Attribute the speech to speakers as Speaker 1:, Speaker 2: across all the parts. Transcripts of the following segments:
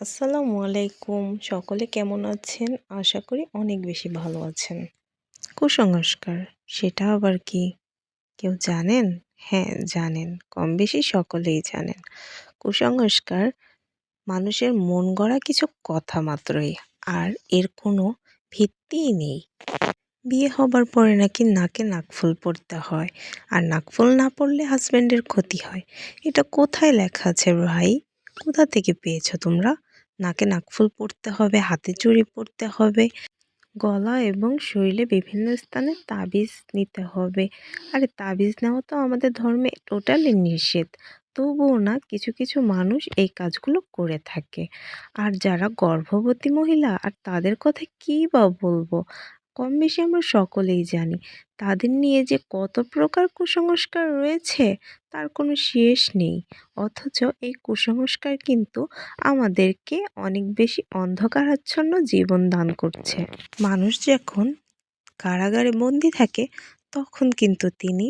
Speaker 1: আসসালামু আলাইকুম। সকলে কেমন আছেন? আশা করি অনেক বেশি ভালো আছেন। কুসংস্কার, সেটা আবার কি? কেউ জানেন? হ্যাঁ জানেন। কম বেশি সকলেই জানেন। কুসংস্কার, মানুষের মন গড়া কিছু কথা মাত্রই, আর এর কোনো ভিত্তিই নেই। বিয়ে হবার পরে নাকি নাকে নাকফুল পরতে হয়, আর নাকফুল না পরলে হাজব্যান্ডের ক্ষতি হয়। এটা কোথায় লেখা আছে ভাই? কোথা থেকে পেয়েছ তোমরা? নাকে নাকফুল পরতে হবে, হাতে চুড়ি পরতে হবে, গলা এবং শরীরে বিভিন্ন স্থানে তাবিজ নিতে হবে। আর তাবিজ নেওয়া তো আমাদের ধর্মে টোটালি নিষেধ। তবুও না কিছু কিছু মানুষ এই কাজগুলো করে থাকে। আর যারা গর্ভবতী মহিলা, আর তাদের কথা কী বা বলব? কম বেশি আমরা সকলেই জানি। তাদের নিয়ে যে কত প্রকার কুসংস্কার রয়েছে, তার কোনো শেষ নেই। অথচ এই কুসংস্কার কিন্তু আমাদেরকে অনেক বেশি অন্ধকারাচ্ছন্ন জীবন দান করছে। মানুষ যখন কারাগারে বন্দি থাকে, তখন কিন্তু তিনি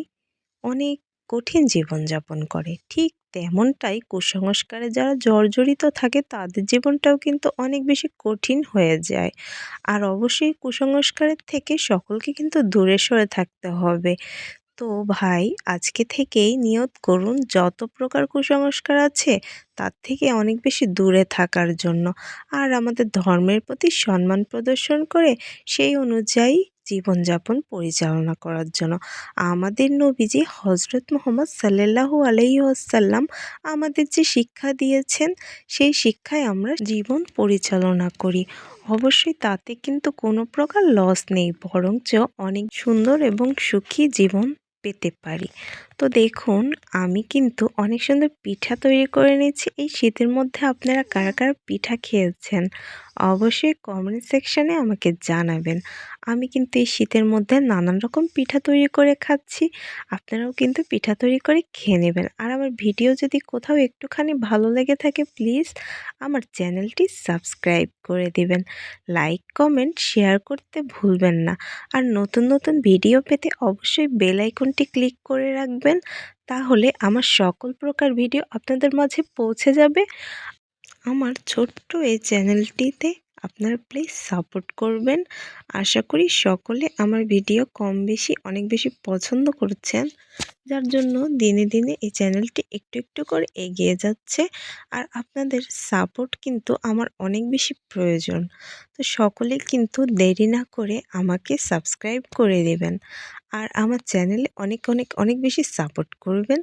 Speaker 1: অনেক কঠিন জীবনযাপন করে। ঠিক তেমনটাই কুসংস্কারে যারা জর্জরিত থাকে, তাদের জীবনটাও কিন্তু অনেক বেশি কঠিন হয়ে যায়। আর অবশ্যই কুসংস্কারের থেকে সকলকে কিন্তু দূরে সরে থাকতে হবে। তো ভাই, আজকে থেকেই নিয়ত করুন, যত প্রকার কুসংস্কার আছে, তার থেকে অনেক বেশি দূরে থাকার জন্য। আর আমাদের ধর্মের প্রতি সম্মান প্রদর্শন করে, সেই অনুযায়ী জীবনযাপন পরিচালনা করার জন্য। আমাদের নবীজি হজরত মোহাম্মদ সাল্লাল্লাহু আলাইহি আসাল্লাম আমাদের যে শিক্ষা দিয়েছেন, সেই শিক্ষায় আমরা জীবন পরিচালনা করি। অবশ্যই তাতে কিন্তু কোনো প্রকার লস নেই, বরঞ্চ অনেক সুন্দর এবং সুখী জীবন পেতে পারি। তো দেখুন, আমি কিন্তু অনেক সুন্দর পিঠা তৈরি করে নিয়েছি এই শীতের মধ্যে আপনারা কারা কারা পিঠা খেয়েছেন? অবশ্যই কমেন্ট সেকশানে আমাকে জানাবেন। আমি কিন্তু এই শীতের মধ্যে নানান রকম পিঠা তৈরি করে খাচ্ছি। আপনারাও কিন্তু পিঠা তৈরি করে খেয়ে নেবেন। আর আমার ভিডিও যদি কোথাও একটুখানি ভালো লেগে থাকে প্লিজ আমার চ্যানেলটি সাবস্ক্রাইব করে দিবেন। লাইক কমেন্ট শেয়ার করতে ভুলবেন না। আর নতুন নতুন ভিডিও পেতে অবশ্যই বেল আইকনটি ক্লিক করে রাখবেন। তাহলে আমার সকল প্রকার ভিডিও আপনাদের মাঝে পৌঁছে যাবে। আমার ছোট্ট এই চ্যানেলটিতে আপনার প্লিজ সাপোর্ট করবেন। আশা করি সকলে আমার ভিডিও কম বেশি অনেক বেশি পছন্দ করছেন। যার জন্য দিনে দিনে এই চ্যানেলটি একটু একটু করে এগিয়ে যাচ্ছে। আর আপনাদের সাপোর্ট কিন্তু আমার অনেক বেশি প্রয়োজন। তো সকলে কিন্তু দেরি না করে আমাকে সাবস্ক্রাইব করে দেবেন। আর আমার চ্যানেলে অনেক অনেক অনেক বেশি সাপোর্ট করবেন।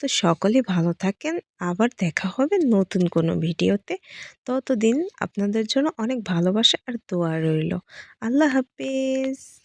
Speaker 1: তো সকলে ভালো থাকেন। আবার দেখা হবে নতুন কোনো ভিডিওতে। ততদিন আপনাদের জন্য অনেক ভালোবাসা আর দোয়া রইল। আল্লাহ হাফেজ।